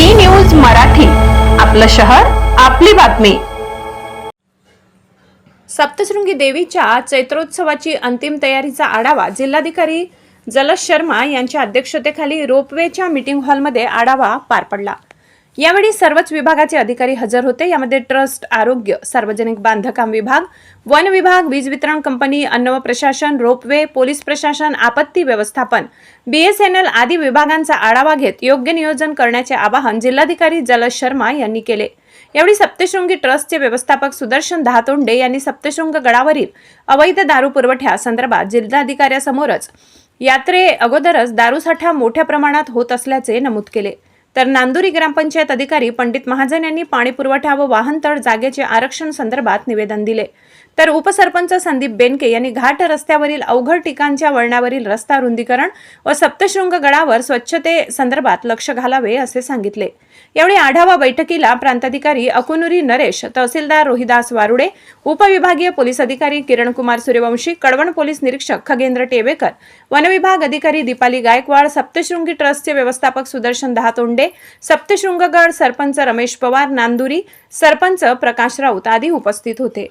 बी news Marathi. आपलं शहर आपली बातमी. सप्तशृंगी देवीच्या चैत्रोत्सवाची अंतिम तयारीचा आढावा जिल्हाधिकारी जलश शर्मा यांच्या अध्यक्षतेखाली रोपवेच्या मीटिंग हॉलमध्ये आढावा पार पडला. यावेळी सर्वच विभागाचे अधिकारी हजर होते. यामध्ये ट्रस्ट आरोग्य सार्वजनिक बांधकाम विभाग वन विभाग वीज वितरण कंपनी अन्न व प्रशासन रोपवे पोलीस प्रशासन आपत्ती व्यवस्थापन बीएसएनएल आदी विभागांचा आढावा घेत योग्य नियोजन करण्याचे आवाहन जिल्हाधिकारी जलश शर्मा यांनी केले. यावेळी सप्तशृंगी ट्रस्टचे व्यवस्थापक सुदर्शन दहातोंडे यांनी सप्तशृंग गडावरील अवैध दारू पुरवठ्या संदर्भात जिल्हाधिकाऱ्यासमोरच यात्रे अगोदरच दारूसाठा मोठ्या प्रमाणात होत असल्याचे नमूद केले. तर नांदुरी ग्रामपंचायत अधिकारी पंडित महाजन यांनी पाणी पुरवठा व वाहनतळ जागेचे आरक्षण संदर्भात निवेदन दिले. तर उपसरपंच संदीप बेनके यांनी घाट रस्त्यावरील अवघड ठिकाणच्या वळणावरील रस्ता रुंदीकरण व सप्तशृंग गडावर स्वच्छते संदर्भात लक्ष घालावे असे सांगितले. यावेळी आढावा बैठकीला प्रांताधिकारी अकुनुरी नरेश तहसीलदार रोहिदास वारुडे उपविभागीय पोलीस अधिकारी किरणकुमार सूर्यवंशी कडवण पोलीस निरीक्षक खगेंद्र टेवेकर वनविभाग अधिकारी दीपाली गायकवाड सप्तशृंगी ट्रस्टचे व्यवस्थापक सुदर्शन दहातोंडे सप्तशृंगगड सरपंच रमेश पवार नांदुरी सरपंच प्रकाश राऊत आदी उपस्थित होते.